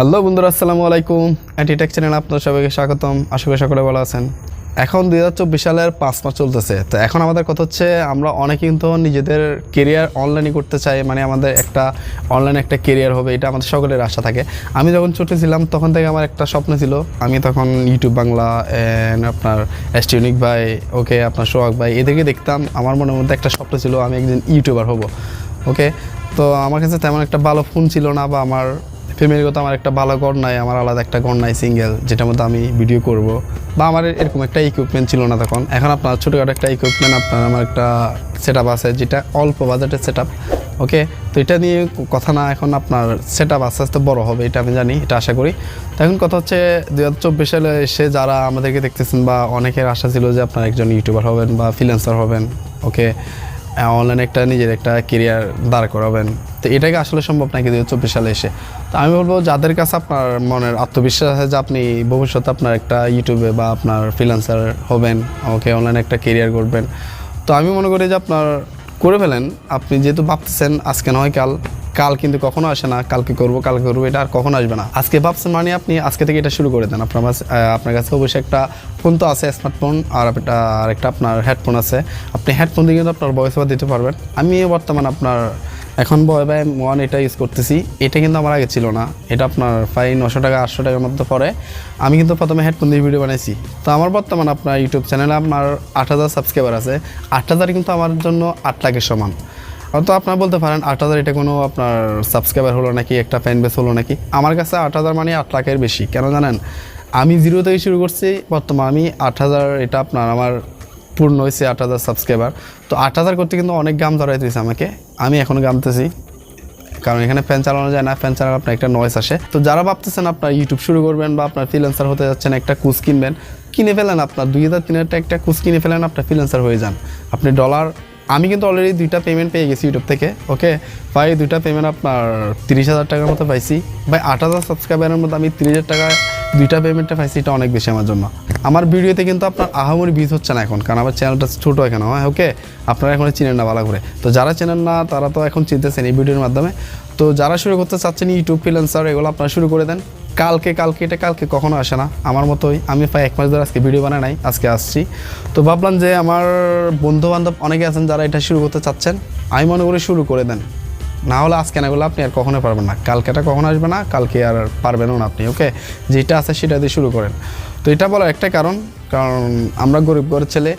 Hello বন্ধুরা, আসসালামু আলাইকুম। অ্যান্টিটেক চ্যানেল আপনার সবাইকে স্বাগতম। আশা করি সকলে ভালো আছেন। এখন দুই হাজার চব্বিশ সালের পাঁচ মাস চলতেছে। তো এখন আমাদের কথা হচ্ছে, আমরা অনেকে কিন্তু নিজেদের কেরিয়ার অনলাইনে করতে চাই মানে আমাদের একটা অনলাইনে একটা কেরিয়ার হবে, এটা আমাদের সকলের আশা থাকে। আমি যখন ছোটো ছিলাম, তখন থেকে আমার একটা স্বপ্ন ছিল। আমি তখন ইউটিউব বাংলা আপনার এস্টিউনিক ভাই ওকে আপনার সোহাগ ভাই, এদেরকে দেখতাম। আমার মনের মধ্যে একটা স্বপ্ন ছিল, আমি একদিন ইউটিউবার হব ওকে তো আমার কাছে তেমন একটা ভালো ফোন ছিল না বা আমার ফ্যামিলিগত আমার একটা ভালো ঘর নাই, আমার আলাদা একটা ঘর নাই সিঙ্গেল যেটার মধ্যে আমি ভিডিও করব। বা আমার এরকম একটা ইকুইপমেন্ট ছিল না তখন। এখন আপনার ছোটোখাটো একটা ইকুইপমেন্ট আপনার আমার একটা সেট আছে, যেটা অল্প বাজেটের সেট ওকে তো এটা নিয়ে কথা না, এখন আপনার সেট আপ আস্তে আস্তে বড় হবে, এটা আমি জানি, এটা আশা করি। তো এখন কথা হচ্ছে দু হাজার চব্বিশ সালে এসে যারা আমাদেরকে দেখতেছেন বা অনেকের আশা ছিল যে আপনার একজন ইউটিউবার হবেন বা ফ্রিল্যান্সার হবেন ওকে অনলাইনে একটা নিজের একটা কেরিয়ার দাঁড় করাবেন। তো এটাকে আসলে সম্ভব নাকি দু হাজার চব্বিশ সালে এসে? তো আমি বলব, যাদের কাছে আপনার মনের আত্মবিশ্বাস আছে যে আপনি ভবিষ্যতে আপনার একটা ইউটিউবে বা আপনার ফ্রিল্যান্সার হবেন, ওকে অনলাইনে একটা কেরিয়ার করবেন তো আমি মনে করি যে আপনার করে ফেলেন। আপনি যেহেতু ভাবতেছেন আজকে নয়, কাল কাল কিন্তু কখনো আসে না, কালকে করব, কালকে করব, এটা আর কখনো আসবে না। আজকে ভাবছেন মানে আপনি আজকে থেকে এটা শুরু করে দেন। আপনার আপনার কাছে অবশ্যই একটা ফোন তো আছে স্মার্টফোন আর একটা আর একটা আপনার হেডফোন আছে। আপনি হেডফোন দিয়ে কিন্তু আপনার ভয়েস ওভার দিতে পারবেন। আমি বর্তমান আপনার এখন বয় বাই ওয়ান এটা ইউজ করতেছি। এটা কিন্তু আমার আগে ছিল না। এটা আপনার প্রায় নশো টাকা, আটশো টাকার মধ্যে পড়ে। আমি কিন্তু প্রথমে হেডফোন দিয়ে ভিডিও বানাইছি। তো আমার বর্তমান আপনার ইউটিউব চ্যানেলে আমার আট হাজার সাবস্ক্রাইবার আছে। আট হাজার কিন্তু আমার জন্য আট লাখের সমান। তো আপনার বলতে পারেন, আট হাজার এটা কোনো আপনার সাবস্ক্রাইবার হলো নাকি, একটা ফ্যান বেস হলো নাকি? আমার কাছে আট হাজার মানে আট লাখের বেশি। কেন জানেন? আমি জিরো থেকে শুরু করছি, বর্তমান আমি আট হাজার এটা আপনার আমার পূর্ণ হয়েছে আট হাজার সাবস্ক্রাইবার তো আট হাজার করতে কিন্তু অনেক গাম ধরাই দিয়েছে আমাকে। আমি এখন গামতেছি কারণ এখানে ফ্যান চালানো যায় না ফ্যান চালানো আপনার একটা নয়েস আসে। তো যারা ভাবতেছেন আপনার ইউটিউব শুরু করবেন বা আপনার ফ্রিল্যান্সার হতে যাচ্ছেন, একটা কুচ কিনবেন, কিনে ফেলেন আপনার। দুই হাজার, তিন একটা কুচ কিনে ফেলেন, আপনার ফ্রিল্যান্সার হয়ে যান। আপনি ডলার আমি কিন্তু অলরেডি দুইটা পেমেন্ট পেয়ে গেছি ইউটিউব থেকে ওকে ভাই, দুইটা পেমেন্ট আপনার তিরিশ হাজার টাকার মতো পাইছি। ভাই, আট হাজার সাবস্ক্রাইবারের মধ্যে আমি তিরিশ হাজার টাকা দুইটা পেমেন্টটা পাইছি, এটা অনেক বেশি আমার জন্য। আমার ভিডিওতে কিন্তু আপনার আহামরি ভিউজ হচ্ছে না এখন, কারণ আমার চ্যানেলটা ছোটো এখানে হ্যাঁ ওকে আপনারা এখন চিনেন না ভালো করে। তো যারা চেনেন না, তারা তো এখন চিনতেছেন এই ভিডিওর মাধ্যমে। তো যারা শুরু করতে চাচ্ছেন ইউটিউব ফ্রিল্যান্সার এগুলো আপনারা শুরু করে দেন। কালকে কালকে এটা কালকে কখনো আসে না। আমার মতোই, আমি প্রায় এক মাস ধরে আজকে ভিডিও বানাই নাই, আজকে আসছি। তো ভাবলাম যে আমার বন্ধু বান্ধব অনেকে আছেন যারা এটা শুরু করতে চাচ্ছেন, আমি মনে করি শুরু করে দেন। না হলে আজকে না আপনি আর কখনো পারবেন না। কালকেটা কখনো আসবে না, কালকে আর পারবেনও না আপনি ওকে যেটা আছে সেটা দিয়ে শুরু করেন। তো এটা বলার একটা কারণ কারণ আমরা গরিব ঘরের ছেলে